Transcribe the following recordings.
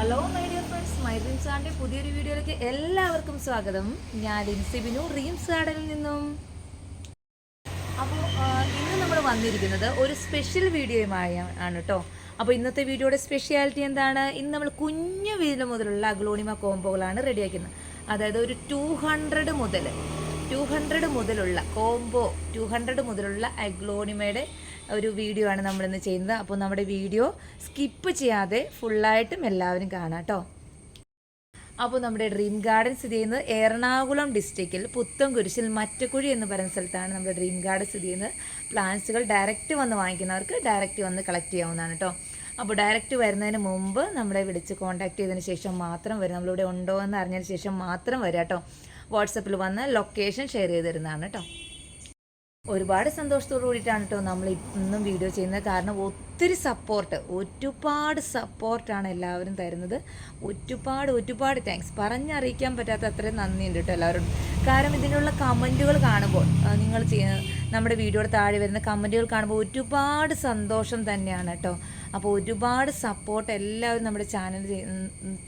Hello my dear friends my dreams ഗാർഡിന്റെ പുതിയൊരു വീഡിയോയിലേക്ക് എല്ലാവർക്കും സ്വാഗതം. ഞാൻ ലിൻസി റീംസ് ഗാർഡനിൽ നിന്നും. അപ്പോൾ ഇന്ന് നമ്മൾ വന്നിരിക്കുന്നത് ഒരു സ്പെഷ്യൽ വീഡിയോയുമായി ആണ് കേട്ടോ അപ്പോൾ ഇന്നത്തെ വീഡിയോയുടെ സ്പെഷ്യാലിറ്റി എന്താണ്? ഇന്ന് നമ്മൾ കുഞ്ഞു വീൽ മുതലുള്ള അഗ്ലോണിമ കോംബോകളാണ് റെഡിയാക്കുന്നത്. അതായത് ഒരു ടു ഹൺഡ്രഡ് മുതൽ ടു ഹൺഡ്രഡ് മുതലുള്ള കോംബോ ടു ഹൺഡ്രഡ് മുതലുള്ള അഗ്ലോണിമയുടെ ഒരു വീഡിയോ ആണ് നമ്മളിന്ന് ചെയ്യുന്നത്. അപ്പോൾ നമ്മുടെ വീഡിയോ സ്കിപ്പ് ചെയ്യാതെ ഫുള്ളായിട്ടും എല്ലാവരും കാണാം കേട്ടോ. അപ്പോൾ നമ്മുടെ ഡ്രീം ഗാർഡൻ സ്ഥിതി ചെയ്യുന്നത് എറണാകുളം ഡിസ്ട്രിക്റ്റിൽ പുത്തംകുരിശിൽ മറ്റക്കുഴി എന്ന് പറയുന്ന സ്ഥലത്താണ് നമ്മുടെ ഡ്രീം ഗാർഡൻ സ്ഥിതി ചെയ്യുന്നത്. പ്ലാന്റ്സുകൾ ഡയറക്റ്റ് വന്ന് വാങ്ങിക്കുന്നവർക്ക് ഡയറക്റ്റ് വന്ന് കളക്ട് ചെയ്യാവുന്നതാണ് കേട്ടോ. അപ്പോൾ ഡയറക്റ്റ് വരുന്നതിന് മുമ്പ് നമ്മളെ വിളിച്ച് കോൺടാക്ട് ചെയ്തതിന് ശേഷം മാത്രം വരും. നമ്മളിവിടെ ഉണ്ടോ എന്ന് അറിഞ്ഞതിന് ശേഷം മാത്രം വരാം കേട്ടോ. വാട്സപ്പിൽ വന്ന് ലൊക്കേഷൻ ഷെയർ ചെയ്ത് തരുന്നതാണ് കേട്ടോ. ഒരുപാട് സന്തോഷത്തോടു കൂടിയിട്ടാണ് കേട്ടോ നമ്മൾ ഇന്നും വീഡിയോ ചെയ്യുന്നത്. കാരണം ഒത്തിരി സപ്പോർട്ട് ഒരുപാട് സപ്പോർട്ടാണ് എല്ലാവരും തരുന്നത്. ഒരുപാട് ഒരുപാട് താങ്ക്സ് പറഞ്ഞറിയിക്കാൻ പറ്റാത്ത അത്രയും നന്ദിയുണ്ട് കേട്ടോ എല്ലാവരോടും. കാരണം ഇതിനുള്ള കമന്റുകൾ കാണുമ്പോൾ നിങ്ങൾ നമ്മുടെ വീഡിയോയുടെ താഴെ വരുന്ന കമന്റുകൾ കാണുമ്പോൾ ഒരുപാട് സന്തോഷം തന്നെയാണ് കേട്ടോ അപ്പോൾ ഒരുപാട് സപ്പോർട്ട് എല്ലാവരും നമ്മുടെ ചാനൽ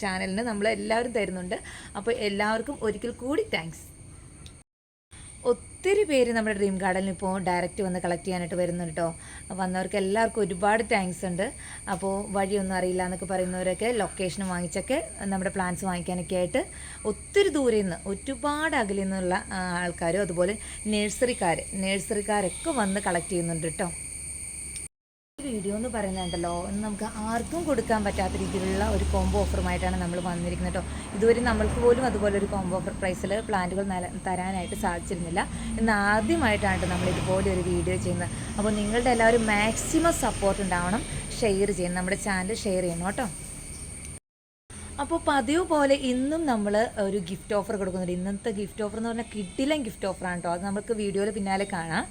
ചാനലിന് നമ്മൾ എല്ലാവരും തരുന്നുണ്ട്. അപ്പോൾ എല്ലാവർക്കും ഒരിക്കൽ കൂടി താങ്ക്സ് ഒത്തിരി പേര് നമ്മുടെ ഡ്രീം ഗാർഡനിൽ ഇപ്പോൾ ഡയറക്റ്റ് വന്ന് കളക്ട് ചെയ്യാനായിട്ട് വരുന്നുണ്ട് കേട്ടോ. വന്നവർക്ക് എല്ലാവർക്കും ഒരുപാട് താങ്ക്സ് ഉണ്ട്. അപ്പോൾ വഴിയൊന്നും അറിയില്ല എന്നൊക്കെ പറയുന്നവരൊക്കെ ലൊക്കേഷൻ വാങ്ങിച്ചൊക്കെ നമ്മുടെ പ്ലാന്റ്സ് വാങ്ങിക്കാനൊക്കെ ആയിട്ട് ഒത്തിരി ദൂരെ നിന്ന് ഒരുപാട് അകലിൽ നിന്നുള്ള ആൾക്കാരും അതുപോലെ നഴ്സറിക്കാർ നഴ്സറിക്കാരൊക്കെ വന്ന് കളക്ട് ചെയ്യുന്നുണ്ട് കേട്ടോ. വീഡിയോ എന്ന് പറയുന്നുണ്ടല്ലോ നമുക്ക് ആർക്കും കൊടുക്കാൻ പറ്റാത്ത രീതിയിലുള്ള ഒരു കോംബോ ഓഫറുമായിട്ടാണ് നമ്മൾ വന്നിരിക്കുന്നത് കേട്ടോ ഇതുവരെ നമ്മൾക്ക് പോലും അതുപോലെ ഒരു കോംബോ ഓഫർ പ്രൈസിൽ പ്ലാന്റുകൾ തരാനായിട്ട് സാധിച്ചിരുന്നില്ല. ഇന്ന് ആദ്യമായിട്ടാണ് നമ്മൾ ഇതുപോലെ ഒരു വീഡിയോ ചെയ്യുന്നത്. അപ്പോൾ നിങ്ങളുടെ എല്ലാവരും മാക്സിമം സപ്പോർട്ട് ഉണ്ടാവണം. ഷെയർ ചെയ്യണം. നമ്മുടെ ചാനൽ ഷെയർ ചെയ്യണം കേട്ടോ. അപ്പോൾ പതിവ് പോലെ ഇന്നും നമ്മൾ ഒരു ഗിഫ്റ്റ് ഓഫർ കൊടുക്കുന്നുണ്ട്. ഇന്നത്തെ ഗിഫ്റ്റ് ഓഫർ എന്ന് പറഞ്ഞാൽ കിട്ടില്ല ഗിഫ്റ്റ് ഓഫറാണ് കേട്ടോ അത് നമുക്ക് വീഡിയോയിൽ പിന്നാലെ കാണാം.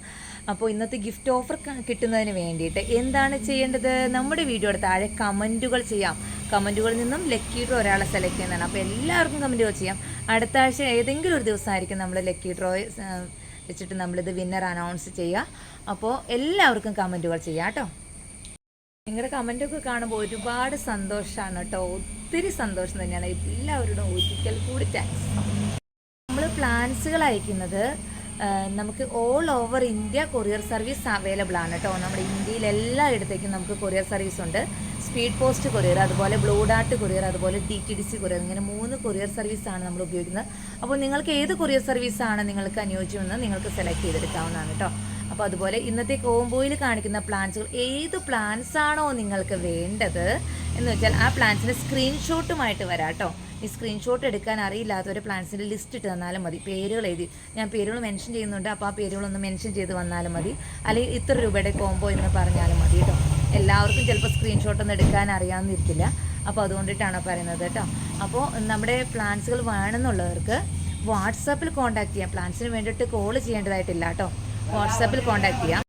അപ്പോൾ ഇന്നത്തെ ഗിഫ്റ്റ് ഓഫർ കിട്ടുന്നതിന് വേണ്ടിയിട്ട് എന്താണ് ചെയ്യേണ്ടത്? നമ്മുടെ വീഡിയോ വീഡിയോയുടെ താഴെ കമന്റുകൾ ചെയ്യാം. കമന്റുകളിൽ നിന്നും ലക്കി ഒരാളെ സെലക്ട് ചെയ്യുന്നതാണ്. അപ്പോൾ എല്ലാവർക്കും കമന്റുകൾ ചെയ്യാം. അടുത്ത ആഴ്ച ഏതെങ്കിലും ഒരു ദിവസമായിരിക്കും നമ്മൾ ലക്കി ഡ്രോ വെച്ചിട്ട് നമ്മളിത് വിന്നർ അനൗൺസ് ചെയ്യുക. അപ്പോൾ എല്ലാവർക്കും കമന്റുകൾ ചെയ്യാം കേട്ടോ. നിങ്ങളുടെ ഒക്കെ കാണുമ്പോൾ ഒരുപാട് സന്തോഷമാണ് കേട്ടോ. ഒത്തിരി സന്തോഷം തന്നെയാണ്. എല്ലാവരോടും ഒരിക്കൽ കൂടി താങ്ക്സ് നമ്മൾ പ്ലാൻസുകൾ അയക്കുന്നത് നമുക്ക് all over India courier service available ആണ് കേട്ടോ. നമ്മുടെ ഇന്ത്യയിൽ എല്ലായിടത്തേക്കും നമുക്ക് കൊറിയർ സർവീസ് ഉണ്ട്. സ്പീഡ് പോസ്റ്റ് കൊറിയർ അതുപോലെ ബ്ലൂ ഡാർട്ട് കൊറിയർ അതുപോലെ D T D C courier ഇങ്ങനെ മൂന്ന് കൊറിയർ സർവീസാണ് നമ്മൾ ഉപയോഗിക്കുന്നത്. അപ്പോൾ നിങ്ങൾക്ക് ഏത് കൊറിയർ സർവീസാണ് നിങ്ങൾക്ക് അനുയോജ്യമെന്ന് നിങ്ങൾക്ക് സെലക്ട് ചെയ്തെടുക്കാവുന്നതാണ് കേട്ടോ. അപ്പോൾ അതുപോലെ ഇന്നത്തെ കോംബോയിൽ കാണിക്കുന്ന പ്ലാന്റ്സുകൾ ഏത് പ്ലാന്റ്സ് ആണോ നിങ്ങൾക്ക് വേണ്ടത് എന്ന് വെച്ചാൽ ആ പ്ലാന്റ്സിന്റെ സ്ക്രീൻഷോട്ടുമായിട്ട് വരാം കേട്ടോ ഈ സ്ക്രീൻഷോട്ട് എടുക്കാൻ അറിയില്ലാത്തവരെ പ്ലാന്റ്സിന്റെ ലിസ്റ്റ് ഇട്ട് തന്നാലും മതി. പേരുകൾ എഴുതി. ഞാൻ പേരുകൾ മെൻഷൻ ചെയ്യുന്നുണ്ട്. അപ്പോൾ ആ പേരുകളൊന്ന് മെൻഷൻ ചെയ്ത് വന്നാലും മതി. അല്ലെങ്കിൽ ഇത്ര രൂപയുടെ കോംബോ എന്ന് പറഞ്ഞാലും മതി കേട്ടോ. എല്ലാവർക്കും ചിലപ്പോൾ സ്ക്രീൻഷോട്ടൊന്നും എടുക്കാൻ അറിയാമെന്നിരിക്കില്ല അപ്പോൾ അതുകൊണ്ടിട്ടാണ് പറയുന്നത് കേട്ടോ. അപ്പോൾ നമ്മുടെ പ്ലാന്റ്സുകൾ വേണമെന്നുള്ളവർക്ക് വാട്സാപ്പിൽ കോൺടാക്ട് ചെയ്യാം. പ്ലാന്റ്സിന് വേണ്ടിയിട്ട് കോൾ ചെയ്യേണ്ടതായിട്ടില്ല കേട്ടോ. വാട്സാപ്പിൽ കോൺടാക്ട് ചെയ്യാം.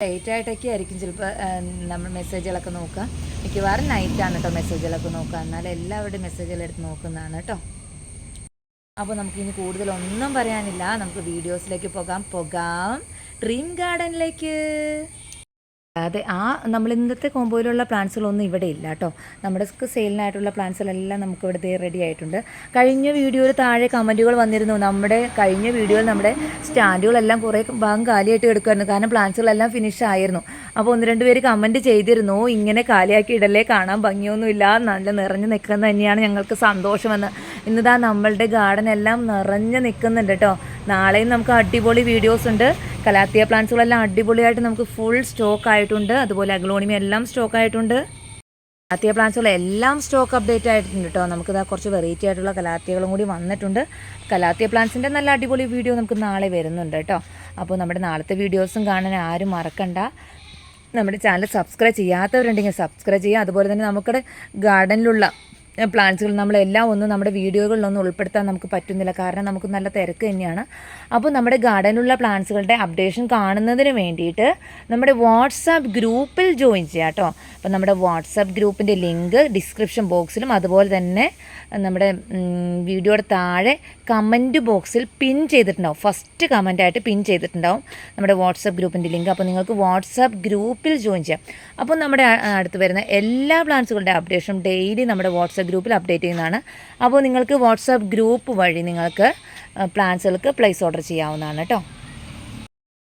ലേറ്റ് ആയിട്ടൊക്കെ ആയിരിക്കും ചിലപ്പോൾ നമ്മൾ മെസ്സേജുകളൊക്കെ നോക്കുക. മിക്കവാറും നൈറ്റാണ് കേട്ടോ മെസ്സേജുകളൊക്കെ നോക്കുക. എന്നാൽ എല്ലാവരുടെയും മെസ്സേജുകൾ എടുത്ത് നോക്കുന്നതാണ് കേട്ടോ അപ്പോൾ നമുക്കിനി കൂടുതലൊന്നും പറയാനില്ല. നമുക്ക് വീഡിയോസിലേക്ക് പോകാം. പോകാം. ഡ്രീം ഗാർഡനിലേക്ക് അതെ ആ നമ്മൾ ഇന്നത്തെ കോമ്പോയിലുള്ള പ്ലാന്റ്സുകളൊന്നും ഇവിടെ ഇല്ല കേട്ടോ. നമ്മുടെ സെയിലിനായിട്ടുള്ള പ്ലാന്റ്സുകളെല്ലാം നമുക്ക് ഇവിടെ റെഡി ആയിട്ടുണ്ട്. കഴിഞ്ഞ വീഡിയോയിൽ താഴെ കമന്റുകൾ വന്നിരുന്നു. നമ്മുടെ കഴിഞ്ഞ വീഡിയോയിൽ നമ്മുടെ സ്റ്റാൻഡുകളെല്ലാം കുറേ ഭാഗം കാലിയായിട്ട് എടുക്കുമായിരുന്നു കാരണം പ്ലാന്റ്സുകളെല്ലാം ഫിനിഷ് ആയിരുന്നു. അപ്പോൾ ഒന്ന് രണ്ട് പേര് കമന്റ് ചെയ്തിരുന്നു. ഇങ്ങനെ കാലിയാക്കി ഇടല്ലേ കാണാൻ ഭംഗിയൊന്നുമില്ല നല്ല നിറഞ്ഞു നിൽക്കുന്നത് തന്നെയാണ് ഞങ്ങൾക്ക് സന്തോഷമെന്ന്. ഇന്നിതാ നമ്മളുടെ ഗാർഡൻ എല്ലാം നിറഞ്ഞു നിൽക്കുന്നുണ്ട് കേട്ടോ. നാളെയും നമുക്ക് അടിപൊളി വീഡിയോസ് ഉണ്ട്. കലാത്തിയ പ്ലാന്റ്സുകളെല്ലാം അടിപൊളിയായിട്ട് നമുക്ക് ഫുൾ സ്റ്റോക്ക് ആയിട്ടുണ്ട്. അതുപോലെ അഗ്ലോണിമി എല്ലാം സ്റ്റോക്ക് ആയിട്ടുണ്ട്. കലാത്തിയ പ്ലാന്റ്സുകൾ എല്ലാം സ്റ്റോക്ക് അപ്ഡേറ്റ് ആയിട്ടുണ്ട് കേട്ടോ നമുക്കിതാ കുറച്ച് വെറൈറ്റി ആയിട്ടുള്ള കലാത്തിയകളും കൂടി വന്നിട്ടുണ്ട്. കലാത്തിയ പ്ലാന്റ്സിന്റെ നല്ല അടിപൊളി വീഡിയോ നമുക്ക് നാളെ വരുന്നുണ്ട് കേട്ടോ അപ്പോൾ നമ്മുടെ നാളത്തെ വീഡിയോസും കാണാൻ ആരും മറക്കണ്ട. നമ്മുടെ ചാനൽ സബ്സ്ക്രൈബ് ചെയ്യാത്തവരുണ്ടെങ്കിൽ സബ്സ്ക്രൈബ് ചെയ്യുക. അതുപോലെ തന്നെ നമുക്കിടെ ഗാർഡനിലുള്ള പ്ലാന്റ്സുകൾ നമ്മളെല്ലാം ഒന്നും നമ്മുടെ വീഡിയോകളിലൊന്നും ഉൾപ്പെടുത്താൻ നമുക്ക് പറ്റുന്നില്ല. കാരണം നമുക്ക് നല്ല തിരക്ക് തന്നെയാണ്. അപ്പോൾ നമ്മുടെ ഗാർഡനിലുള്ള പ്ലാന്റ്സുകളുടെ അപ്ഡേഷൻ കാണുന്നതിന് വേണ്ടിയിട്ട് നമ്മുടെ വാട്സാപ്പ് ഗ്രൂപ്പിൽ ജോയിൻ ചെയ്യാം കേട്ടോ. അപ്പോൾ നമ്മുടെ വാട്സാപ്പ് ഗ്രൂപ്പിന്റെ ലിങ്ക് ഡിസ്ക്രിപ്ഷൻ ബോക്സിലും അതുപോലെ തന്നെ നമ്മുടെ വീഡിയോയുടെ താഴെ കമന്റ് ബോക്സിൽ പിൻ ചെയ്തിട്ടുണ്ടാവും. ഫസ്റ്റ് കമന്റായിട്ട് പിൻ ചെയ്തിട്ടുണ്ടാവും നമ്മുടെ വാട്സാപ്പ് ഗ്രൂപ്പിന്റെ ലിങ്ക്. അപ്പോൾ നിങ്ങൾക്ക് വാട്സാപ്പ് ഗ്രൂപ്പിൽ ജോയിൻ ചെയ്യാം. അപ്പോൾ നമ്മുടെ അടുത്ത് വരുന്ന എല്ലാ പ്ലാൻസുകളുടെ അപ്ഡേഷനും ഡെയിലി നമ്മുടെ വാട്സാപ്പ് ഗ്രൂപ്പിൽ അപ്ഡേറ്റ് ചെയ്യുന്നതാണ്. അപ്പോൾ നിങ്ങൾക്ക് വാട്സാപ്പ് ഗ്രൂപ്പ് വഴി നിങ്ങൾക്ക് പ്ലാന്റ്സുകൾക്ക് പ്ലേസ് ഓർഡർ ചെയ്യാവുന്നതാണ് കേട്ടോ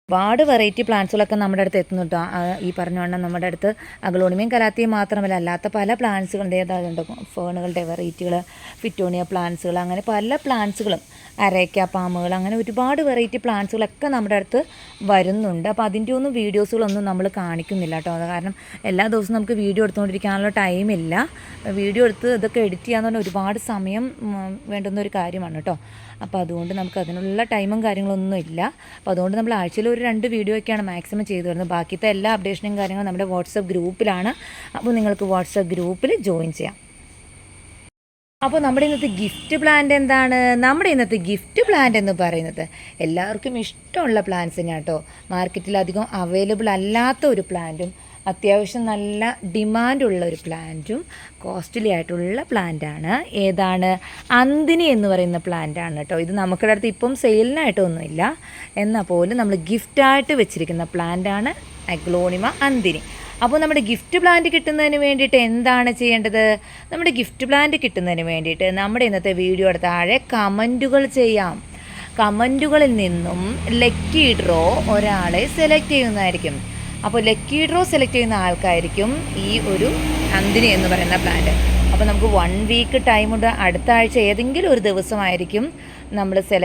ഒരുപാട് വെറൈറ്റി പ്ലാന്റ്സുകളൊക്കെ നമ്മുടെ അടുത്ത് എത്തുന്നു കേട്ടോ ഈ പറഞ്ഞ വണ്ണം നമ്മുടെ അടുത്ത് അഗ്ലോണിമയും കലാത്തിയും മാത്രമല്ല അല്ലാത്ത പല പ്ലാന്റ്സുകളുടെ ഏതാണ്ട് ഫേണുകളുടെ വെറൈറ്റികൾ ഫിറ്റോണിയ പ്ലാന്റ്സുകൾ അങ്ങനെ പല പ്ലാന്റ്സുകളും അരയ്ക്ക പാമ്പുകൾ അങ്ങനെ ഒരുപാട് വെറൈറ്റി പ്ലാന്റ്സുകളൊക്കെ നമ്മുടെ അടുത്ത് വരുന്നുണ്ട്. അപ്പോൾ അതിന്റെ ഒന്നും വീഡിയോസുകളൊന്നും നമ്മൾ കാണിക്കുന്നില്ല കേട്ടോ. കാരണം എല്ലാ ദിവസവും നമുക്ക് വീഡിയോ എടുത്തുകൊണ്ടിരിക്കാനുള്ള ടൈമില്ല വീഡിയോ എടുത്ത് ഇതൊക്കെ എഡിറ്റ് ചെയ്യാന്ന് പറഞ്ഞാൽ ഒരുപാട് സമയം വേണ്ടുന്ന ഒരു കാര്യമാണ് കേട്ടോ. അപ്പോൾ അതുകൊണ്ട് നമുക്ക് അതിനുള്ള ടൈമും കാര്യങ്ങളൊന്നും ഇല്ല. അപ്പോൾ അതുകൊണ്ട് നമ്മൾ ആഴ്ചയിൽ ഒരു രണ്ട് വീഡിയോ ഒക്കെയാണ് മാക്സിമം ചെയ്തു വരുന്നത്. ബാക്കിയത്തെ എല്ലാ അപ്ഡേഷനും കാര്യങ്ങളും നമ്മുടെ വാട്സപ്പ് ഗ്രൂപ്പിലാണ് അപ്പോൾ നിങ്ങൾക്ക് വാട്സപ്പ് ഗ്രൂപ്പിൽ ജോയിൻ ചെയ്യാം. അപ്പോൾ നമ്മുടെ ഇന്നത്തെ ഗിഫ്റ്റ് പ്ലാന്റ് എന്താണ്? നമ്മുടെ ഇന്നത്തെ ഗിഫ്റ്റ് പ്ലാന്റ് എന്ന് പറയുന്നത് എല്ലാവർക്കും ഇഷ്ടമുള്ള പ്ലാന്റ്സ് തന്നെയാണ് കേട്ടോ. മാർക്കറ്റിൽ അധികം അവൈലബിൾ അല്ലാത്ത ഒരു പ്ലാന്റും അത്യാവശ്യം നല്ല ഡിമാൻഡുള്ള ഒരു പ്ലാന്റും കോസ്റ്റ്ലി ആയിട്ടുള്ള പ്ലാന്റാണ് ഏതാണ്? അന്തിനി എന്ന് പറയുന്ന പ്ലാന്റാണ് കേട്ടോ. ഇത് നമുക്കിടെ അടുത്ത് ഇപ്പം സെയിലിനായിട്ടൊന്നുമില്ല എന്നാൽ പോലും നമ്മൾ ഗിഫ്റ്റായിട്ട് വെച്ചിരിക്കുന്ന പ്ലാന്റാണ് അഗ്ലോണിമ അന്തിനി. അപ്പോൾ നമ്മുടെ ഗിഫ്റ്റ് പ്ലാന്റ് കിട്ടുന്നതിന് വേണ്ടിയിട്ട് എന്താണ് ചെയ്യേണ്ടത്? നമ്മുടെ ഗിഫ്റ്റ് പ്ലാന്റ് കിട്ടുന്നതിന് വേണ്ടിയിട്ട് നമ്മുടെ ഇന്നത്തെ വീഡിയോയുടെ താഴെ കമന്റുകൾ ചെയ്യാം. കമന്റുകളിൽ നിന്നും ലക്കി ഡ്രോ ഒരാളെ സെലക്ട് ചെയ്യുന്നതായിരിക്കും. അപ്പോൾ ലക്കി ഡ്രോ സെലക്ട് ചെയ്യുന്ന ആൾക്കായിരിക്കും ഈ ഒരു നന്ദിനി എന്ന് പറയുന്ന പ്ലാന്റ് അപ്പോൾ നമുക്ക് വൺ വീക്ക് ടൈമുണ്ട് അടുത്ത ആഴ്ച ഏതെങ്കിലും ഒരു ദിവസമായിരിക്കും നമ്മൾ സെല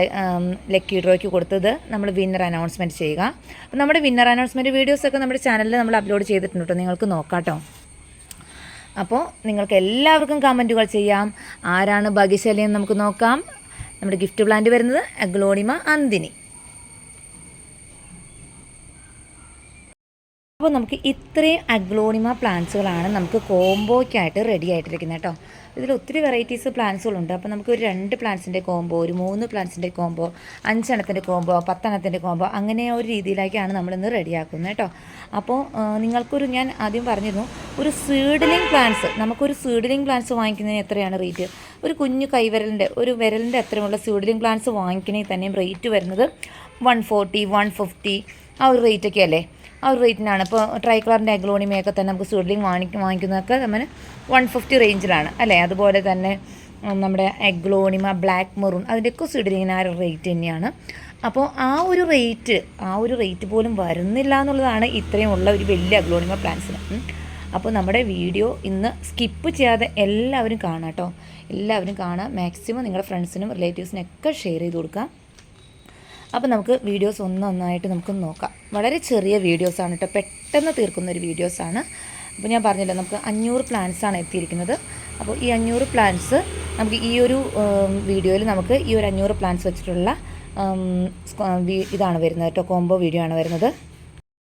ലക്കി ഡ്രോയ്ക്ക് കൊടുത്തത് നമ്മൾ വിന്നർ അനൗൺസ്മെന്റ് ചെയ്യുക. അപ്പോൾ നമ്മുടെ വിന്നർ അനൗൺസ്മെന്റ് വീഡിയോസൊക്കെ നമ്മുടെ ചാനലിൽ നമ്മൾ അപ്ലോഡ് ചെയ്തിട്ടുണ്ട് കേട്ടോ നിങ്ങൾക്ക് നോക്കാം അപ്പോൾ നിങ്ങൾക്ക് എല്ലാവർക്കും കമന്റുകൾ ചെയ്യാം. ആരാണ് ഭാഗ്യശാലി എന്ന് നമുക്ക് നോക്കാം. നമ്മുടെ ഗിഫ്റ്റ് പ്ലാന്റ് വരുന്നത് അഗ്ലോണിമ അന്തിനി. അപ്പോൾ നമുക്ക് ഇത്രയും അഗ്ലോണിമ പ്ലാന്റ്സുകളാണ് നമുക്ക് കോംബോയ്ക്കായിട്ട് റെഡി ആയിട്ടിരിക്കുന്നത് കേട്ടോ ഇതിൽ ഒത്തിരി വെറൈറ്റീസ് പ്ലാന്റ്സുകളുണ്ട് അപ്പോൾ നമുക്ക് ഒരു രണ്ട് പ്ലാന്റ്സിന്റെ കോംബോ ഒരു മൂന്ന് പ്ലാന്റ്സിന്റെ കോംബോ അഞ്ചെണ്ണത്തിന്റെ കോംബോ പത്തെണ്ണത്തിന്റെ കോംബോ അങ്ങനെ ഒരു രീതിയിലേക്കാണ് നമ്മളിന്ന് റെഡിയാക്കുന്നത് കേട്ടോ. അപ്പോൾ നിങ്ങൾക്കൊരു ഞാൻ ആദ്യം പറഞ്ഞിരുന്നു ഒരു സീഡലിംഗ് പ്ലാന്റ്സ് നമുക്കൊരു സീഡലിംഗ് പ്ലാന്റ്സ് വാങ്ങിക്കുന്നതിന് എത്രയാണ് റേറ്റ് ഒരു കുഞ്ഞു കൈവിരലിന്റെ ഒരു വിരലിന്റെ അത്രയുമുള്ള സീഡലിംഗ് പ്ലാന്റ്സ് വാങ്ങിക്കണമെങ്കിൽ തന്നെയും റേറ്റ് വരുന്നത് വൺ ഫോർട്ടി വൺ ഫിഫ്റ്റി ആ ഒരു റേറ്റൊക്കെ അല്ലേ? ആ ഒരു റേറ്റിനാണ് ഇപ്പോൾ ട്രൈ കളറിന്റെ അഗ്ലോണിമയൊക്കെ തന്നെ നമുക്ക് സൂഡലിംഗ് വാങ്ങിക്കും വാങ്ങിക്കുന്നതൊക്കെ നമ്മൾ വൺ ഫിഫ്റ്റി റേഞ്ചിലാണ് അല്ലേ? അതുപോലെ തന്നെ നമ്മുടെ എഗ്ലോണിമ ബ്ലാക്ക് മെറൂൺ അതിന്റെയൊക്കെ സീഡലിങ്ങിന് ആ ഒരു റേറ്റ് തന്നെയാണ്. അപ്പോൾ ആ ഒരു റേറ്റ് ആ ഒരു റേറ്റ് പോലും വരുന്നില്ല എന്നുള്ളതാണ് ഇത്രയും ഉള്ള ഒരു വലിയ അഗ്ലോണിമ പ്ലാന്റ്സിന് അപ്പോൾ നമ്മുടെ വീഡിയോ ഇന്ന് സ്കിപ്പ് ചെയ്യാതെ എല്ലാവരും കാണാം കേട്ടോ. എല്ലാവരും കാണാം. മാക്സിമം നിങ്ങളുടെ ഫ്രണ്ട്സിനും റിലേറ്റീവ്സിനൊക്കെ ഷെയർ ചെയ്ത് കൊടുക്കാം. അപ്പോൾ നമുക്ക് വീഡിയോസ് ഒന്നൊന്നായിട്ട് നമുക്ക് നോക്കാം. വളരെ ചെറിയ വീഡിയോസാണ് കേട്ടോ പെട്ടെന്ന് തീർക്കുന്ന ഒരു വീഡിയോസാണ് അപ്പോൾ ഞാൻ പറഞ്ഞില്ല നമുക്ക് അഞ്ഞൂറ് പ്ലാൻസാണ് എത്തിയിരിക്കുന്നത്. അപ്പോൾ ഈ അഞ്ഞൂറ് പ്ലാൻസ് നമുക്ക് ഈ ഒരു വീഡിയോയിൽ നമുക്ക് ഈ ഒരു അഞ്ഞൂറ് പ്ലാൻസ് വെച്ചിട്ടുള്ള ഇതാണ് വരുന്നത് കേട്ടോ കോംബോ വീഡിയോ ആണ് വരുന്നത്.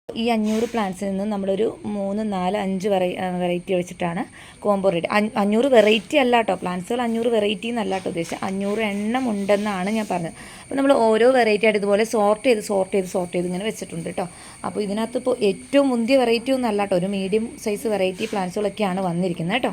ഈ അഞ്ഞൂറ് പ്ലാന്റ്സിൽ നിന്ന് നമ്മളൊരു മൂന്ന് നാല് അഞ്ച് വെറൈ വെറൈറ്റി വെച്ചിട്ടാണ് കോംബോ റെഡി അഞ്ഞൂറ് വെറൈറ്റി അല്ല കേട്ടോ പ്ലാന്റ്സുകൾ അഞ്ഞൂറ് വെറൈറ്റി എന്നല്ല കേട്ടോ ഉദ്ദേശിച്ചത് അഞ്ഞൂറ് എണ്ണം ഉണ്ടെന്നാണ് ഞാൻ പറഞ്ഞത്. അപ്പോൾ നമ്മൾ ഓരോ വെറൈറ്റി ആയിട്ട് ഇതുപോലെ സോർട്ട് ചെയ്ത് സോർട്ട് ചെയ്ത് സോർട്ട് ചെയ്ത് ഇങ്ങനെ വെച്ചിട്ടുണ്ട് കേട്ടോ അപ്പോൾ ഇതിനകത്ത് ഇപ്പോൾ ഏറ്റവും മുന്തിയ വെറൈറ്റി ഒന്നും അല്ല കേട്ടോ ഒരു മീഡിയം സൈസ് വെറൈറ്റി പ്ലാന്റ്സുകളൊക്കെയാണ് വന്നിരിക്കുന്നത് കേട്ടോ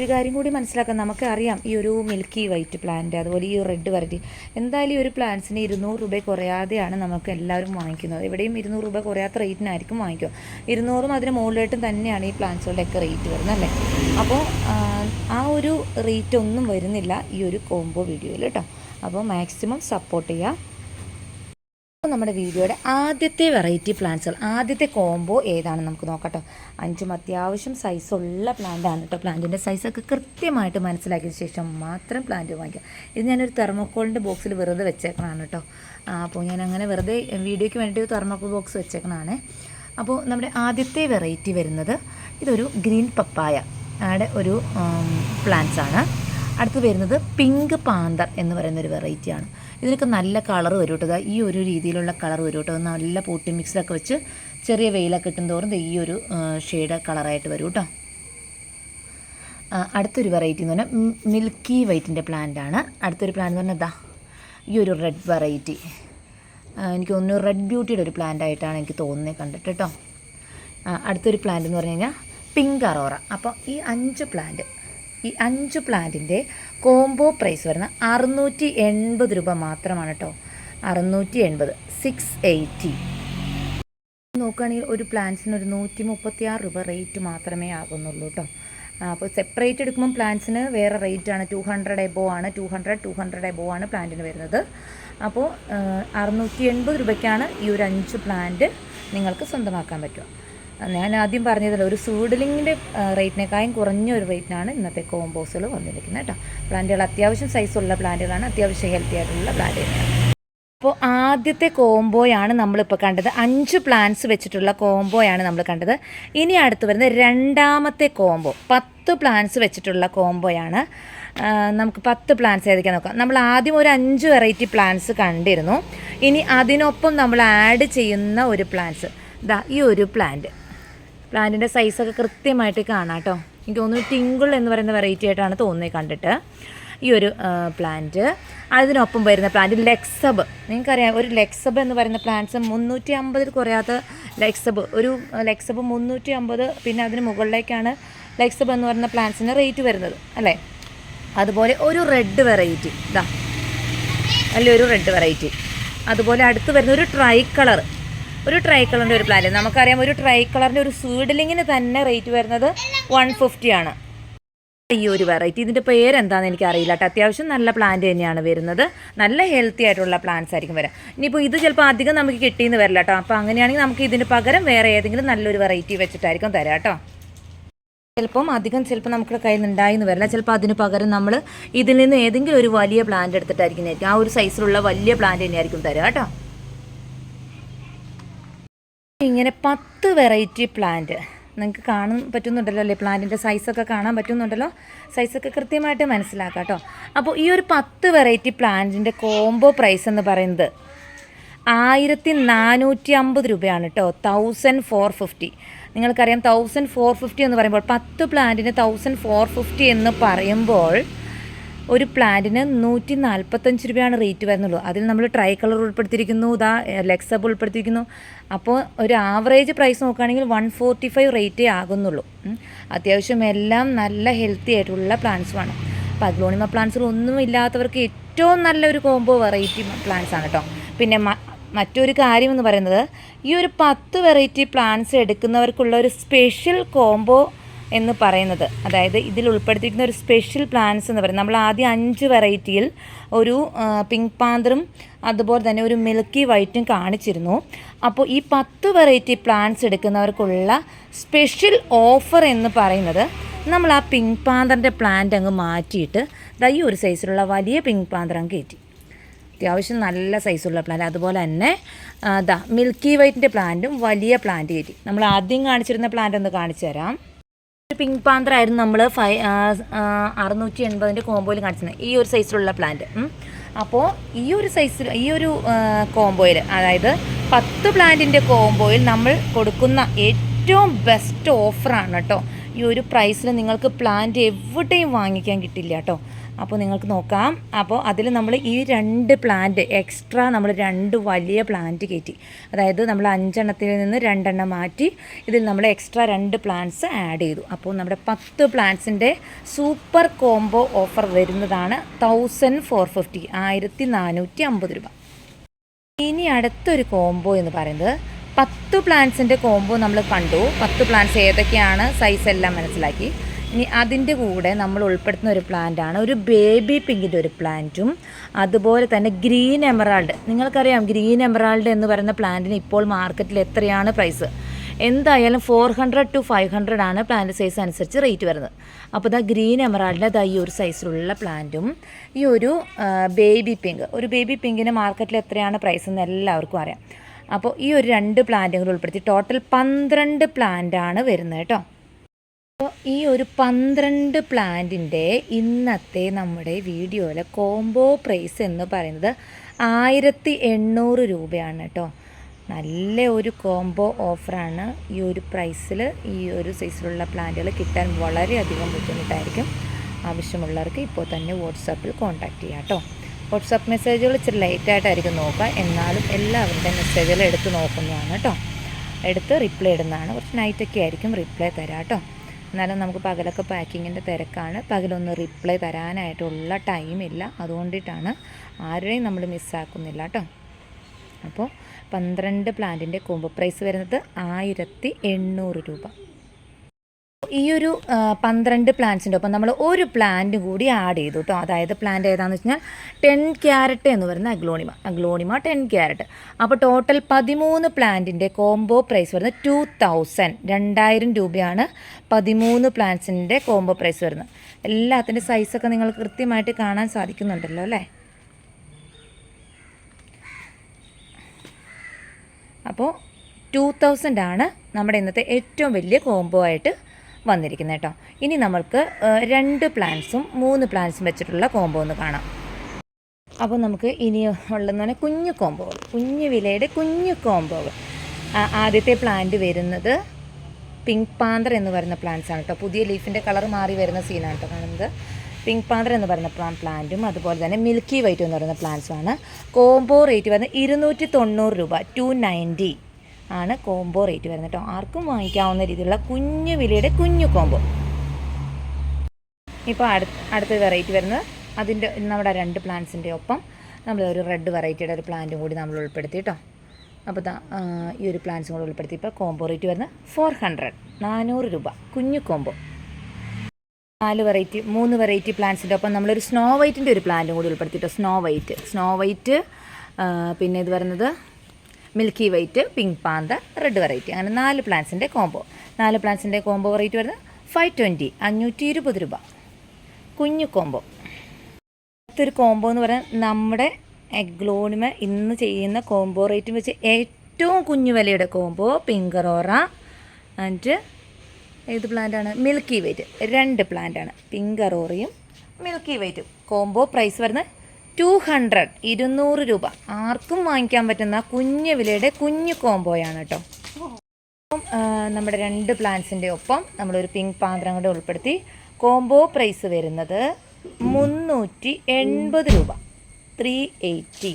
ഒരു കാര്യം കൂടി മനസ്സിലാക്കാം. നമുക്കറിയാം ഈ ഒരു മിൽക്കി വൈറ്റ് പ്ലാന്റ് അതുപോലെ ഈ റെഡ് വെറൈറ്റി എന്തായാലും ഈ ഒരു പ്ലാന്റ്സിന് ഇരുന്നൂറ് രൂപ കുറയാതെയാണ് നമുക്ക് എല്ലാവരും വാങ്ങിക്കുന്നത്. ഇവിടെയും ഇരുന്നൂറ് രൂപ കുറയാത്ത റേറ്റിനായിരിക്കും വാങ്ങിക്കുക. ഇരുന്നൂറും അതിന് മുകളിലായിട്ടും തന്നെയാണ് ഈ പ്ലാന്റ്സുകളുടെയൊക്കെ റേറ്റ് വരുന്നത് അല്ലേ? അപ്പോൾ ആ ഒരു റേറ്റ് ഒന്നും വരുന്നില്ല ഈ ഒരു കോംബോ വീഡിയോയിൽ കേട്ടോ. അപ്പോൾ മാക്സിമം സപ്പോർട്ട് ചെയ്യുക അപ്പോൾ നമ്മുടെ വീഡിയോയുടെ ആദ്യത്തെ വെറൈറ്റി പ്ലാന്റ്സുകൾ ആദ്യത്തെ കോംബോ ഏതാണെന്ന് നമുക്ക് നോക്കട്ടോ അഞ്ചും അത്യാവശ്യം സൈസുള്ള പ്ലാന്റാണ് കേട്ടോ പ്ലാന്റിന്റെ സൈസൊക്കെ കൃത്യമായിട്ട് മനസ്സിലാക്കിയ ശേഷം മാത്രം പ്ലാന്റ് വാങ്ങിക്കുക ഇത് ഞാനൊരു തെർമോക്കോളിന്റെ ബോക്സിൽ വെറുതെ വെച്ചേക്കണാണ് കേട്ടോ അപ്പോൾ ഞാൻ അങ്ങനെ വെറുതെ വീഡിയോയ്ക്ക് വേണ്ടി ഒരു തെർമോക്കോൾ ബോക്സ് വെച്ചേക്കണാണ്. അപ്പോൾ നമ്മുടെ ആദ്യത്തെ വെറൈറ്റി വരുന്നത് ഇതൊരു ഗ്രീൻ പപ്പായ ആടെ ഒരു പ്ലാന്റ്സാണ് അടുത്ത് വരുന്നത് പിങ്ക് പാന്തർ എന്ന് പറയുന്ന ഒരു വെറൈറ്റിയാണ് ഇതിനൊക്കെ നല്ല കളർ വരും കേട്ടോ. ഈ ഒരു രീതിയിലുള്ള കളർ വരും കേട്ടോ. നല്ല പൂട്ടി മിക്സിലൊക്കെ വെച്ച് ചെറിയ വെയിലൊക്കെ കിട്ടും തോറും ദേ ഈ ഒരു ഷെയ്ഡ് കളറായിട്ട് വരും കേട്ടോ. അടുത്തൊരു വെറൈറ്റി എന്ന് പറഞ്ഞാൽ മിൽക്കി വൈറ്റിന്റെ പ്ലാന്റാണ് അടുത്തൊരു പ്ലാന്റ് എന്ന് പറഞ്ഞാൽ ദാ ഈ ഒരു റെഡ് വെറൈറ്റി എനിക്ക് തോന്നുന്നു റെഡ് ബ്യൂട്ടിയുടെ ഒരു പ്ലാന്റ് ആയിട്ടാണ് എനിക്ക് തോന്നുന്നത് കണ്ടിട്ട് കേട്ടോ. അടുത്തൊരു പ്ലാന്റ് എന്ന് പറഞ്ഞു കഴിഞ്ഞാൽ പിങ്ക് അറോറ അപ്പോൾ ഈ അഞ്ച് പ്ലാന്റ് ഈ അഞ്ച് പ്ലാന്റിന്റെ കോംബോ പ്രൈസ് വരുന്ന അറുന്നൂറ്റി എൺപത് രൂപ മാത്രമാണ് കേട്ടോ അറുന്നൂറ്റി എൺപത് സിക്സ് എയ്റ്റി നോക്കുകയാണെങ്കിൽ ഒരു പ്ലാന്റ്സിന് ഒരു നൂറ്റി മുപ്പത്തി ആറ് രൂപ റേറ്റ് മാത്രമേ ആകുന്നുള്ളൂ കേട്ടോ അപ്പോൾ സെപ്പറേറ്റ് എടുക്കുമ്പോൾ പ്ലാന്റ്സിന് വേറെ റേറ്റ് ആണ്. ടു ഹൺഡ്രഡ് എബോ ആണ്. Two hundred two hundred above ആണ് പ്ലാന്റിന് വരുന്നത്. അപ്പോൾ അറുന്നൂറ്റി എൺപത് രൂപയ്ക്കാണ് ഈ ഒരു അഞ്ച് പ്ലാന്റ് നിങ്ങൾക്ക് സ്വന്തമാക്കാൻ പറ്റുക. ഞാൻ ആദ്യം പറഞ്ഞതല്ല ഒരു സൂഡലിങ്ങിന്റെ റേറ്റിനേക്കാളും കുറഞ്ഞ ഒരു റേറ്റിനാണ് ഇന്നത്തെ കോമ്പോസുകൾ വന്നിരിക്കുന്നത് കേട്ടോ. പ്ലാന്റുകൾ അത്യാവശ്യം സൈസുള്ള പ്ലാന്റുകളാണ് അത്യാവശ്യം ഹെൽത്തി ആയിട്ടുള്ള പ്ലാന്റ് തന്നെയാണ്. അപ്പോൾ ആദ്യത്തെ കോംബോയാണ് നമ്മളിപ്പോൾ കണ്ടത്. അഞ്ച് പ്ലാന്റ്സ് വെച്ചിട്ടുള്ള കോംബോയാണ് നമ്മൾ കണ്ടത്. ഇനി അടുത്ത് വരുന്നത് രണ്ടാമത്തെ കോംബോ പത്ത് പ്ലാന്റ്സ് വെച്ചിട്ടുള്ള കോംബോയാണ്. നമുക്ക് പത്ത് പ്ലാന്റ്സ് ഏതൊക്കെയാണ് നോക്കാം. നമ്മൾ ആദ്യം ഒരു അഞ്ച് വെറൈറ്റി പ്ലാന്റ്സ് കണ്ടിരുന്നു. ഇനി അതിനൊപ്പം നമ്മൾ ആഡ് ചെയ്യുന്ന ഒരു പ്ലാന്റ്സ് ഇതാ ഈ ഒരു പ്ലാന്റ് പ്ലാന്റിന്റെ സൈസൊക്കെ കൃത്യമായിട്ട് കാണാം കേട്ടോ. എനിക്ക് തോന്നുന്നു ടിങ്കിൾ എന്ന് പറയുന്ന വെറൈറ്റി ആയിട്ടാണ് തോന്നുന്നത് കണ്ടിട്ട്. ഈ ഒരു പ്ലാന്റ് അതിനൊപ്പം വരുന്ന പ്ലാന്റ് ലെക്സബ് നിങ്ങൾക്കറിയാം ഒരു ലെക്സബ് എന്ന് പറയുന്ന പ്ലാന്റ്സ് മുന്നൂറ്റി അമ്പതിൽ കുറയാത്ത ലെക്സബ് ഒരു ലെക്സബ് മുന്നൂറ്റി അമ്പത് പിന്നെ അതിന് മുകളിലേക്കാണ് ലെക്സബ് എന്ന് പറയുന്ന പ്ലാന്റ്സിന് റേറ്റ് വരുന്നത് അല്ലേ? അതുപോലെ ഒരു റെഡ് വെറൈറ്റി ഇതാ ഒരു റെഡ് വെറൈറ്റി അതുപോലെ അടുത്ത് വരുന്ന ഒരു ട്രൈ കളർ ഒരു ട്രൈ കളറിന്റെ ഒരു പ്ലാന്റ് നമുക്കറിയാം ഒരു ട്രൈ കളറിന്റെ ഒരു സ്വീഡലിങ്ങിന് തന്നെ റേറ്റ് വരുന്നത് വൺ ഫിഫ്റ്റി ആണ്. ഈ ഒരു വെറൈറ്റി ഇതിന്റെ പേരെന്താണെന്ന് എനിക്ക് അറിയില്ല കേട്ടോ. അത്യാവശ്യം നല്ല പ്ലാന്റ് തന്നെയാണ് വരുന്നത്. നല്ല ഹെൽത്തി ആയിട്ടുള്ള പ്ലാന്റ്സ് ആയിരിക്കും വരാം. ഇനിയിപ്പോൾ ഇത് ചിലപ്പോൾ അധികം നമുക്ക് കിട്ടിയെന്ന് വരില്ല കേട്ടോ. അപ്പോൾ അങ്ങനെയാണെങ്കിൽ നമുക്ക് ഇതിന് പകരം വേറെ ഏതെങ്കിലും നല്ലൊരു വെറൈറ്റി വെച്ചിട്ടായിരിക്കും തരാം കേട്ടോ. ചിലപ്പം അധികം ചിലപ്പോൾ നമുക്ക് കയ്യിൽ ഉണ്ടായിന്ന് വരില്ല. ചിലപ്പോൾ അതിന് പകരം നമ്മൾ ഇതിൽ നിന്ന് ഏതെങ്കിലും ഒരു വലിയ പ്ലാന്റ് എടുത്തിട്ടായിരിക്കും ആ ഒരു സൈസിലുള്ള വലിയ പ്ലാന്റ് തന്നെയായിരിക്കും തരാം കേട്ടോ. ഇങ്ങനെ പത്ത് വെറൈറ്റി പ്ലാന്റ് നിങ്ങൾക്ക് കാണാൻ പറ്റുന്നുണ്ടല്ലോ അല്ലേ? പ്ലാന്റിന്റെ സൈസൊക്കെ കാണാൻ പറ്റുന്നുണ്ടല്ലോ? സൈസൊക്കെ കൃത്യമായിട്ട് മനസ്സിലാക്കാം കേട്ടോ അപ്പോൾ ഈ ഒരു പത്ത് വെറൈറ്റി പ്ലാന്റിന്റെ കോംബോ പ്രൈസ് എന്ന് പറയുന്നത് ആയിരത്തി നാനൂറ്റി അമ്പത് രൂപയാണ് കേട്ടോ തൗസൻഡ് ഫോർ ഫിഫ്റ്റി നിങ്ങൾക്കറിയാം തൗസൻഡ് ഫോർ ഫിഫ്റ്റി എന്ന് പറയുമ്പോൾ പത്ത് പ്ലാന്റിന് തൗസൻഡ് ഫോർ ഫിഫ്റ്റി എന്ന് പറയുമ്പോൾ ഒരു പ്ലാന്റിന് നൂറ്റി നാൽപ്പത്തഞ്ച് രൂപയാണ് റേറ്റ് വരുന്നുള്ളൂ. അതിൽ നമ്മൾ ട്രൈ കളർ ഉൾപ്പെടുത്തിയിരിക്കുന്നു ഇതാ ലെക്സബ് ഉൾപ്പെടുത്തിയിരിക്കുന്നു. അപ്പോൾ ഒരു ആവറേജ് പ്രൈസ് നോക്കുകയാണെങ്കിൽ വൺ ഫോർട്ടി ഫൈവ് റേറ്റേ ആകുന്നുള്ളൂ അത്യാവശ്യം എല്ലാം നല്ല ഹെൽത്തി ആയിട്ടുള്ള പ്ലാന്റ്സുമാണ് അപ്പോൾ അഗ്ലോണിമ പ്ലാന്റ്സുകൾ ഒന്നും ഇല്ലാത്തവർക്ക് ഏറ്റവും നല്ലൊരു കോംബോ വെറൈറ്റി പ്ലാന്റ്സ് ആണ് കേട്ടോ പിന്നെ മറ്റൊരു കാര്യം എന്ന് പറയുന്നത് ഈ ഒരു പത്ത് വെറൈറ്റി പ്ലാന്റ്സ് എടുക്കുന്നവർക്കുള്ള ഒരു സ്പെഷ്യൽ കോംബോ എന്ന് പറയുന്നത്. അതായത് ഇതിൽ ഉൾപ്പെടുത്തിയിരിക്കുന്ന ഒരു സ്പെഷ്യൽ പ്ലാന്റ്സ് എന്ന് പറയുന്നത്. നമ്മൾ ആദ്യം അഞ്ച് വെറൈറ്റിയിൽ ഒരു പിങ്ക് പാന്തറും അതുപോലെ തന്നെ ഒരു മിൽക്കി വൈറ്റും കാണിച്ചിരുന്നു. അപ്പോൾ ഈ പത്ത് വെറൈറ്റി പ്ലാന്റ്സ് എടുക്കുന്നവർക്കുള്ള സ്പെഷ്യൽ ഓഫർ എന്ന് പറയുന്നത് നമ്മൾ ആ പിങ്ക് പാന്തറിന്റെ പ്ലാന്റ് അങ്ങ് മാറ്റിയിട്ട് ദാ ഒരു സൈസിലുള്ള വലിയ പിങ്ക് അങ്ങ് കയറ്റി. അത്യാവശ്യം നല്ല സൈസുള്ള പ്ലാന്റ് അതുപോലെ തന്നെ ദാ മിൽക്കി വൈറ്റിന്റെ പ്ലാന്റും വലിയ പ്ലാന്റ് കയറ്റി. നമ്മൾ ആദ്യം കാണിച്ചിരുന്ന പ്ലാന്റ് ഒന്ന് കാണിച്ചു തരാം പിങ്ക് പാന്തർ ആയിരുന്നു നമ്മൾ ഫൈ അറുന്നൂറ്റി എൺപതിന്റെ കോമ്പോയിൽ കാണിച്ചത്. ഈ ഒരു സൈസിലുള്ള പ്ലാന്റ് അപ്പോൾ ഈ ഒരു സൈസിൽ ഈ ഒരു കോമ്പോയിൽ അതായത് പത്ത് പ്ലാന്റിന്റെ കോമ്പോയിൽ നമ്മൾ കൊടുക്കുന്ന ഏറ്റവും ബെസ്റ്റ് ഓഫറാണ് കേട്ടോ ഈ ഒരു പ്രൈസിൽ നിങ്ങൾക്ക് പ്ലാന്റ് എവിടെയും വാങ്ങിക്കാൻ കിട്ടില്ല കേട്ടോ അപ്പോൾ നിങ്ങൾക്ക് നോക്കാം. അപ്പോൾ അതിൽ നമ്മൾ ഈ രണ്ട് പ്ലാന്റ് എക്സ്ട്രാ നമ്മൾ രണ്ട് വലിയ പ്ലാന്റ് കയറ്റി. അതായത് നമ്മൾ അഞ്ചെണ്ണത്തിൽ നിന്ന് രണ്ടെണ്ണം മാറ്റി ഇതിൽ നമ്മൾ എക്സ്ട്രാ രണ്ട് പ്ലാന്റ്സ് ആഡ് ചെയ്തു. അപ്പോൾ നമ്മുടെ പത്ത് പ്ലാന്റ്സിന്റെ സൂപ്പർ കോംബോ ഓഫർ വരുന്നതാണ് തൗസൻഡ് ഫോർ ഫിഫ്റ്റി ആയിരത്തി നാനൂറ്റി അമ്പത് രൂപ. ഇനി അടുത്തൊരു കോംബോ എന്ന് പറയുന്നത് പത്ത് പ്ലാന്റ്സിന്റെ കോംബോ നമ്മൾ കണ്ടു. പത്ത് പ്ലാന്റ്സ് ഏതൊക്കെയാണ്? സൈസ് എല്ലാം മനസ്സിലാക്കി. ഇനി അതിന്റെ കൂടെ നമ്മൾ ഉൾപ്പെടുത്തുന്ന ഒരു പ്ലാന്റാണ് ഒരു ബേബി പിങ്കിന്റെ ഒരു പ്ലാന്റും അതുപോലെ തന്നെ ഗ്രീൻ എമറാൾഡ് നിങ്ങൾക്കറിയാം ഗ്രീൻ എമറാൾഡ് എന്ന് പറയുന്ന പ്ലാന്റിന് ഇപ്പോൾ മാർക്കറ്റിൽ എത്രയാണ് പ്രൈസ് എന്തായാലും four hundred to five hundred ആണ് പ്ലാന്റ് സൈസ് അനുസരിച്ച് റേറ്റ് വരുന്നത്. അപ്പോൾ ഇതാ ഗ്രീൻ എമറാൾഡിന്റെ അതായി ഒരു സൈസിലുള്ള പ്ലാന്റും ഈ ഒരു ബേബി പിങ്ക് ഒരു ബേബി പിങ്കിന് മാർക്കറ്റിൽ എത്രയാണ് പ്രൈസ് എന്ന് എല്ലാവർക്കും അറിയാം. അപ്പോൾ ഈ ഒരു രണ്ട് പ്ലാന്റും കൂടി ഉൾപ്പെടുത്തി. ടോട്ടൽ പന്ത്രണ്ട് പ്ലാന്റാണ് വരുന്നത് കേട്ടോ. അപ്പോൾ ഈ ഒരു പന്ത്രണ്ട് പ്ലാന്റിന്റെ ഇന്നത്തെ നമ്മുടെ വീഡിയോയിലെ കോംബോ പ്രൈസ് എന്ന് പറയുന്നത് ആയിരത്തി എണ്ണൂറ് രൂപയാണ് കേട്ടോ. നല്ല ഒരു കോംബോ ഓഫറാണ് ഈ ഒരു പ്രൈസിൽ ഈ ഒരു സൈസിലുള്ള പ്ലാന്റുകൾ കിട്ടാൻ വളരെയധികം ബുദ്ധിമുട്ടായിരിക്കും. ആവശ്യമുള്ളവർക്ക് ഇപ്പോൾ തന്നെ വാട്സാപ്പിൽ കോൺടാക്റ്റ് ചെയ്യാം കേട്ടോ. വാട്സാപ്പ് മെസ്സേജുകൾ ഇച്ചിരി ലേറ്റായിട്ടായിരിക്കും നോക്കുക. എന്നാലും എല്ലാവരുടെയും മെസ്സേജുകൾ എടുത്ത് നോക്കുന്നതാണ് കേട്ടോ. എടുത്ത് റിപ്ലൈ ഇടുന്നതാണ്. കുറച്ച് നൈറ്റൊക്കെ ആയിരിക്കും റിപ്ലൈ തരാം കേട്ടോ. എന്നാലും നമുക്ക് പകലൊക്കെ പാക്കിങ്ങിന്റെ തിരക്കാണ്. പകലൊന്നും റിപ്ലൈ തരാനായിട്ടുള്ള ടൈമില്ല. അതുകൊണ്ടിട്ടാണ് ആരുടെയും നമ്മൾ മിസ്സാക്കുന്നില്ല കേട്ടോ. അപ്പോൾ പന്ത്രണ്ട് പ്ലാന്റിന്റെ കോമ്പോ പ്രൈസ് വരുന്നത് ആയിരത്തി എണ്ണൂറ് രൂപ. ഈ ഒരു പന്ത്രണ്ട് പ്ലാന്റ്സിന്റെ ഒപ്പം നമ്മൾ ഒരു പ്ലാന്റ് കൂടി ആഡ് ചെയ്തു കേട്ടോ അതായത് പ്ലാന്റ് ഏതാണെന്ന് വെച്ച് കഴിഞ്ഞാൽ ടെൻ ക്യാരറ്റ് എന്ന് പറയുന്ന അഗ്ലോണിമ അഗ്ലോണിമ ടെൻ ക്യാരറ്റ് അപ്പോൾ ടോട്ടൽ പതിമൂന്ന് പ്ലാന്റിന്റെ കോംബോ പ്രൈസ് വരുന്നത് ടു തൗസൻഡ് രണ്ടായിരം രൂപയാണ് പതിമൂന്ന് പ്ലാന്റ്സിന്റെ കോംബോ പ്രൈസ് വരുന്നത്. എല്ലാത്തിന്റെ സൈസൊക്കെ നിങ്ങൾ കൃത്യമായിട്ട് കാണാൻ സാധിക്കുന്നുണ്ടല്ലോ അല്ലേ? അപ്പോൾ ടു തൗസൻഡ് ആണ് നമ്മുടെ ഇന്നത്തെ ഏറ്റവും വലിയ കോംബോ ആയിട്ട് വന്നിരിക്കുന്നത് കേട്ടോ. ഇനി നമ്മൾക്ക് രണ്ട് പ്ലാൻസും മൂന്ന് പ്ലാൻസും വെച്ചിട്ടുള്ള കോംബോ ഒന്ന് കാണാം. അപ്പോൾ നമുക്ക് ഇനി ഉള്ളതെന്ന് പറഞ്ഞാൽ കുഞ്ഞു കോംബോകൾ കുഞ്ഞു വിലയുടെ കുഞ്ഞു കോംബോകൾ ആദ്യത്തെ പ്ലാന്റ് വരുന്നത് പിങ്ക് പാന്തർ എന്ന് പറയുന്ന പ്ലാന്റ്സ് ആണ് കേട്ടോ. പുതിയ ലീഫിന്റെ കളർ മാറി വരുന്ന സീനാണ് കേട്ടോ കാണുന്നത്. പിങ്ക് പാന്തർ എന്ന് പറയുന്ന പ്ലാ പ്ലാന്റും അതുപോലെ തന്നെ മിൽക്കി വൈറ്റ് എന്ന് പറയുന്ന പ്ലാന്റ്സും ആണ്. കോംബോ റേറ്റ് വരുന്നത് ഇരുന്നൂറ്റി തൊണ്ണൂറ് രൂപ ടു നയന്റി ആണ് കോംബോ റേറ്റ് വരുന്നത് കേട്ടോ ആർക്കും വാങ്ങിക്കാവുന്ന രീതിയിലുള്ള കുഞ്ഞു വിലയുടെ കുഞ്ഞു കോംബോ ഇപ്പോൾ അടുത്ത അടുത്ത വെറൈറ്റി വരുന്നത് അതിന്റെ നമ്മുടെ രണ്ട് പ്ലാന്റ്സിന്റെ ഒപ്പം നമ്മൾ ഒരു റെഡ് വെറൈറ്റിയുടെ ഒരു പ്ലാന്റും കൂടി നമ്മൾ ഉൾപ്പെടുത്തി കേട്ടോ അപ്പോൾ ഈ ഒരു പ്ലാന്റ്സും കൂടി ഉൾപ്പെടുത്തി. ഇപ്പോൾ കോംബോ റേറ്റ് വരുന്നത് ഫോർ ഹൺഡ്രഡ് നാനൂറ് രൂപ കുഞ്ഞു കോംബോ നാല് വെറൈറ്റി മൂന്ന് വെറൈറ്റി പ്ലാന്റ്സിന്റെ ഒപ്പം നമ്മളൊരു സ്നോ വൈറ്റിന്റെ ഒരു പ്ലാന്റും കൂടി ഉൾപ്പെടുത്തിയിട്ടോ സ്നോ വൈറ്റ് സ്നോ വൈറ്റ് പിന്നെ ഇത് വരുന്നത് മിൽക്കി വൈറ്റ് പിങ്ക് പാന്ത റെഡ് വെറൈറ്റി. അങ്ങനെ നാല് പ്ലാന്റ്സിന്റെ കോംബോ. നാല് പ്ലാന്റ്സിന്റെ കോംബോ റേറ്റ് വരുന്നത് ഫൈവ് ട്വന്റി അഞ്ഞൂറ്റി ഇരുപത് രൂപ. കുഞ്ഞു കോംബോ. അടുത്തൊരു കോംബോ എന്ന് പറയാൻ നമ്മുടെ എഗ്ലോണിമ ഇന്ന് ചെയ്യുന്ന കോംബോ റേറ്റ് വെച്ച് ഏറ്റവും കുഞ്ഞു വിലയുടെ കോംബോ പിങ്കറോറ ആൻഡ് ഏത് പ്ലാന്റാണ് മിൽക്കി വൈറ്റ് രണ്ട് പ്ലാന്റാണ് പിങ്കറോറയും മിൽക്കി വൈറ്റും കോംബോ പ്രൈസ് വരുന്നത് ടു ഹൺഡ്രഡ് ഇരുന്നൂറ് രൂപ. ആർക്കും വാങ്ങിക്കാൻ പറ്റുന്ന കുഞ്ഞു വിലയുടെ കുഞ്ഞു കോംബോയാണ് കേട്ടോ അപ്പം, നമ്മുടെ രണ്ട് പ്ലാന്റ്സിന്റെ ഒപ്പം നമ്മളൊരു പിങ്ക് പാത്രം കൂടെ ഉൾപ്പെടുത്തി കോംബോ പ്രൈസ് വരുന്നത് മുന്നൂറ്റി എൺപത് രൂപ. ത്രീ എയ്റ്റി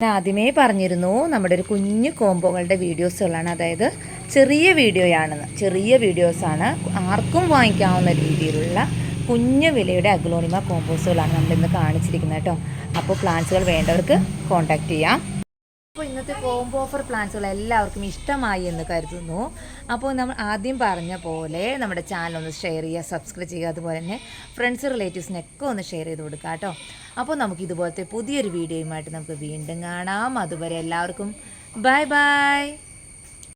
ഞാൻ ആദ്യമേ പറഞ്ഞിരുന്നു നമ്മുടെ ഒരു കുഞ്ഞു കോംബോകളുടെ വീഡിയോസുകളാണ്. അതായത് ചെറിയ വീഡിയോയാണെന്ന്. ചെറിയ വീഡിയോസാണ് ആർക്കും വാങ്ങിക്കാവുന്ന രീതിയിലുള്ള കുഞ്ഞു വിലയുടെ അഗ്ലോണിമ കോമ്പോസുകളാണ് നമ്മളിന്ന് കാണിച്ചിരിക്കുന്നത് കേട്ടോ. അപ്പോൾ പ്ലാന്റ്സുകൾ വേണ്ടവർക്ക് കോൺടാക്റ്റ് ചെയ്യാം. അപ്പോൾ ഇന്നത്തെ കോംബോ ഓഫർ പ്ലാൻസുകൾ എല്ലാവർക്കും ഇഷ്ടമായി എന്ന് കരുതുന്നു. അപ്പോൾ നമ്മൾ ആദ്യം പറഞ്ഞ പോലെ നമ്മുടെ ചാനൽ ഒന്ന് ഷെയർ ചെയ്യുക സബ്സ്ക്രൈബ് ചെയ്യുക അതുപോലെ തന്നെ ഫ്രണ്ട്സ് റിലേറ്റീവ്സിനൊക്കെ ഒന്ന് ഷെയർ ചെയ്ത് കൊടുക്കുക കേട്ടോ. അപ്പോൾ നമുക്ക് ഇതുപോലത്തെ പുതിയൊരു വീഡിയോയുമായിട്ട് നമുക്ക് വീണ്ടും കാണാം. അതുവരെ എല്ലാവർക്കും ബൈ ബൈ